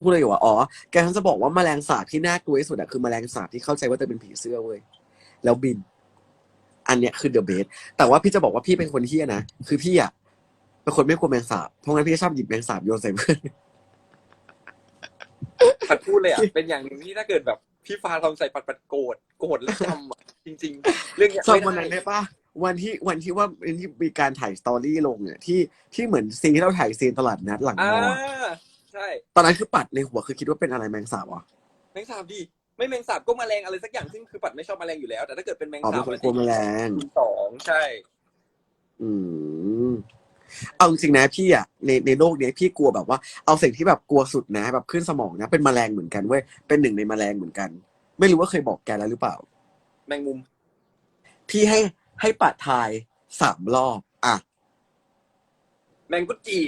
พูดเลยอยู่ว่าอ๋อ แกฉันจะบอกว่าแมลงสาบที่น่ากลัวที่สุดอะคือแมลงสาบที่เข้าใจว่าตัวเองเป็นผีเสื้อเว้ย แล้วบิน อันเนี้ยคือเดอะเบส แต่ว่าพี่จะบอกว่าพี่เป็นคนเฮี้ยนะ คือพี่อะเป็นคนไม่กลัวแมลงสาบ เพราะงั้นพี่ชอบหยิบแมลงสาบโยนใส่เพื่อน ปัดพูดเลยอะ เป็นอย่างหนึ่งที่ถ้าเกิดแบบ พี่ฟ้าทำใส่ปัดปัดโกรธโกรธแล้วจำอะจริง ๆ เรื่องเนี้ยจำไม่วันนั้นได้ได้ปะวันที่วันที่ว่าวันที่มีการถ่ายสตอรี่ลงเนี่ยที่ที่เหมือนซีนที่เราถ่ายซีนตลาดนัดหลังมอ่าออะใช่ตอนนั้นคือปัดในหัวคือคิดว่าเป็นอะไรแมงสาบวะแมงสาบดิไม่แมงสาบก็แมลงอะไรสักอย่างซึ่งคือปัดไม่ชอบแมลงอยู่แล้ว แต่ถ้าเกิดเป็นแมงอ๋อสาเป็บนคนกลัวแมลงคูณสองใช่ อืมเอาจริงๆนะพี่อะในในโลกเนี้ยพี่กลัวแบบว่าเอาสิ่งที่แบบกลัวสุดนะ แบบขึ้นสมองนะ เป็นแมลงเหมือนกันเว้ยเป็นหนึ่งในแมลงเหมือนกัน ไม่รู้ว่าเคยบอกแกแล้วหรือเปล่า แมงมุมพี่ให้ให้ปัดทายสามรอบอะแมงกุจี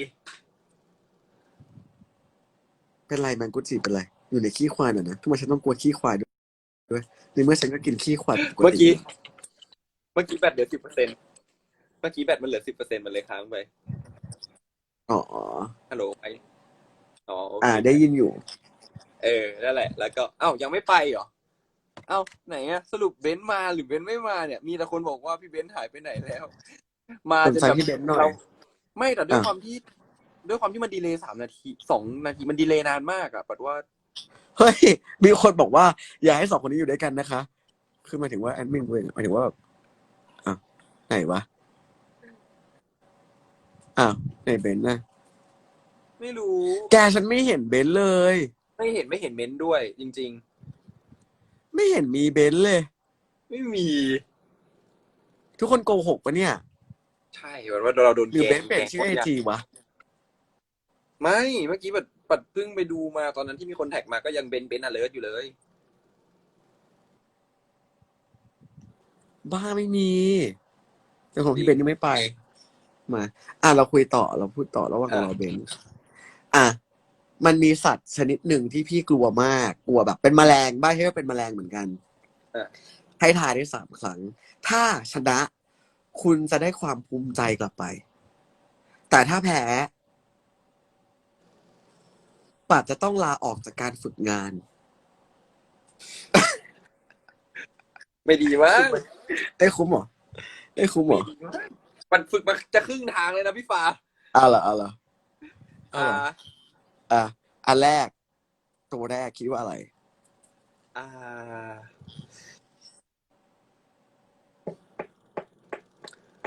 เป็นไรแมงกุจิเป็นไร อยู่ในขี้ควายน่ะนะทำไมฉันต้องกลัวขี้ควายด้วยด้วยในเมื่อฉันก็กินขี้ควายปเมื่อกี้ติเมื่อกี้แบตเหลือสิบเปอร์เซ็นเมื่อกี้แบตมันเหลือสิบเปอร์เซ็นมันเลยค้างไปอ๋อฮัลโหลไปอ๋อโอเคอ่า ได้ยินอยู่ เออนั่นแหละ แล้วก็เอ้ายังไม่ไปเหรอเอ้าไหนอะสรุปเบนซ์มาหรือเบนซ์ไม่มาเนี่ย มีแต่คนบอกว่าพี่เบนซ์หายไปไหนแล้ว มาสนจะใจแบบพี่เบนซ์หน่อยราไม่แต่ด้วยอะ ความที่ ด้วยความที่มันดีเลย์สามนาทีสองนาทีมันดีเลย์นานมากอะปัดว่าเฮ้ย มีคนบอกว่า อย่าให้สองคนนี้อยู่ด้วยกันนะคะ คือหมายถึงว่าแอดมินเว้ยหมายถึงว่าแบบอะไหนวะ อ้าวไหนเบนซ์นะไม่รู้แกฉันไม่เห็นเบนซ์เลย ไม่เห็นไม่เห็นเบนซ์ด้วย จริง ไม่เห็นมีเบนซ์เลย ๆ ไม่มี ทุกคนโกหกปะเนี่ย ใช่เหมือนว่าเราโดนหรือแกเบล้นงซ์เปลี่ยนชื่อไอแกล้งจีวะ ไม่เมื่อกี้ปัดปัดเพิ่งไปดูมาตอนนั้นที่มีคนแท็กมาก็ยังเบนซ์เบนซ์อเลิร์อยู่เลย บ้าไม่มีแต่ของพี่เบนซ์ยังไม่ไป มา อะเราคุยต่อเราพูดต่อระหว่างอะ เราเบนซ์อะมันมีสัตว์ชนิดหนึ่งที่พี่กลัวมากกลัวแบบ เป็นแมลงบ้าให้ว่าเป็นแมลงเหมือนกันอะ ให้ทายได้สามครั้ง ถ้าชนะ คุณจะได้ความภูมิใจกลับไป แต่ถ้าแพ้ ปัดจะต้องลาออกจากการฝึกงาน ไม่ดีมั้งได้คุ้มเหรอได้คุ้มเหรอมันฝึกมาจะครึ่งทางเลยนะพี่ฟ้าอะเหรออะเหรออ่า อะอันแรก ตัวแรกคิดว่าอะไร อ่า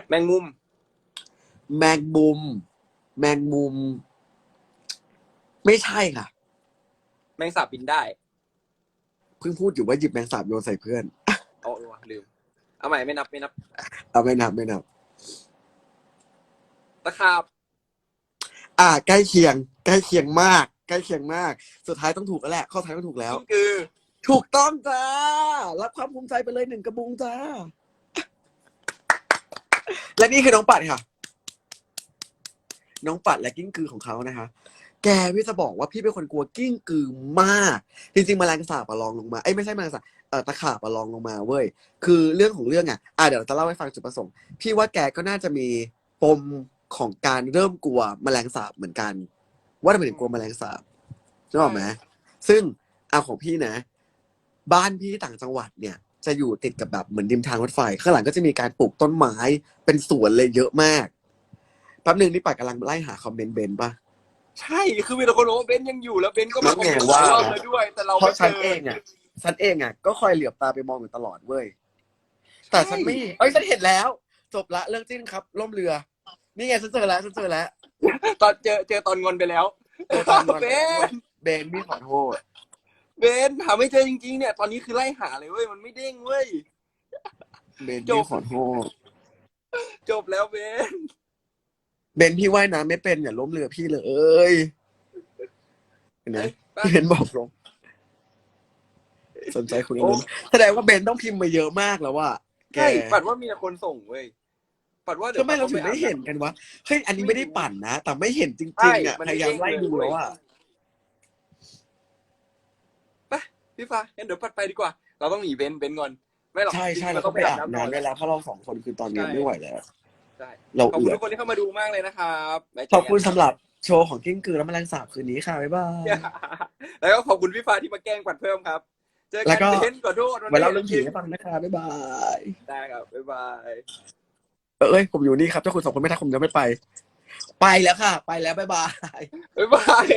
แมงมุม แมงมุม แมงมุม ไม่ใช่ค่ะ แมงสาบบินได้เพิ่งพูดอยู่ว่าหยิบแมงสาบโยนใส่เพื่อน เอาเออว่ะลืม เอาใหม่ไม่นับไม่นับเอาไม่นับไม่นับ ตะขาบอะใกล้เคียง ใกล้เคียงมาก ใกล้เคียงมาก สุดท้ายต้องถูกแล้วแหละ ข้อท้ายต้องถูกแล้ว กิ้งกือถูกต้องจ้า รับความภูมิใจไปเลยหนึ่งกระบุงจ้า และนี่คือน้องปัดค่ะ น้องปัดและกิ้งกือของเขานะคะ แกพี่จะบอกว่าพี่เป็นคนกลัวกิ้งกือมาก จริงๆแมลงสาบอะลองลงมาเอ้ยไม่ใช่แมลงสาบเออตะขาบอะลองลงมาเว้ยคือเรื่องของเรื่องอะอะเดี๋ยวเราจะเล่าให้ฟังจุดประสงค์ พี่ว่าแกก็น่าจะมีปมของการเริ่มกลัวแมลงสาบเหมือนกัน ว่าทำไมถึงกลัวแมลงสาบนึกออกไหมซึ่งเอาของพี่นะ บ้านพี่ที่ต่างจังหวัดเนี่ย จะอยู่ติดกับแบบเหมือนริมทางรถไฟข้างหลังก็จะมีการปลูกต้นไม้เป็นสวนเลยเยอะมากแป๊บหนึ่งนี่ปัดกำลังไล่หาคอมเมนต์เบนซ์ป่ะ ใช่คือมีแต่คนบอกว่าเบนซ์ยังอยู่แล้วเบนซ์ก็มานั่นไงคอมเมนต์ว่ารอบแล้วด้วย แต่เราเพไม่ราะเจฉันอเองอะฉันเองอะก็คอยเหลือบตาไปมองอยู่ตลอดเว้ยแต่ฉันไม่เอ้ยฉันเห็นแล้ว จบละเรื่องจิ้นครับล่มเรือ นี่ไงฉันเจอแล้วฉันเจอแล้วตอนเจอเจอตอนงอนไปแล้วเจอตอนก่อนเบนซ์เบนซ์พี่ขอโทษ เบนซ์หาไม่เจอจริงๆเนี่ย ตอนนี้คือไล่หาเลยเว้ยมันไม่เด้งเว้ย เบนซ์จพี่บ ขอโทษ จบแล้วเบนซ์ เบนซ์พี่ว่ายน้ำไม่เป็นอย่าล้มเรือพี่เลยเห็นไหมไปเบนซ์บอกลงสนใจคุณลุ้นแสดงว่าเบนซ์ต้องพิมพ์มาเยอะมากแล้วว่าแกใช่ปัดว่ามีแต่คนส่งเว้ยปัดว่าดี๋ยวทำไมเราถึงปัไม่ปเห็นกันวะเฮ้ยอันนี้ไม่ได้ปั่นนะ แต่ไม่เห็นจใช่ริงๆอะมันพไม่ยายามไล่เด้งเลยดูแล้วอะพี่ฟ้างั้นเดี๋ยวปัดไปดีกว่า เราต้องหนีเบนซ์เบนซ์ก่อนไม่หรอกใช่ใช่จริเรางๆต้องไปอาบก่น้ำได้แล้วเพราะเราสองคนคือตอนนี้ใช่ไม่ไหวแล้ว ใช่เราขอบเอืคุณอทุกคนที่เข้ามาดูมากเลยนะครับไว้เจขอบคุณกันสำหรับโชว์ของกิ้งกือและแมลงสาบคืนนี้ค่ะบ๊ายบาย แล้วก็ขอบคุณพี่ฟ้าที่มาแกล้งปัดเพิ่มครับ เจอแล้กันวก็เบนขอโทษวันไว้นี้เล่าเรื่องผีให้ฟังนะคะบ๊ายบายได้ครับ บ๊ายบายเอ้ยผมอยู่นี่ครับถ้าคุณสองคนไม่ทักผมจะไม่ไป ไปแล้วค่ะ ไปแล้วบ๊ายบาย บ๊ายบาย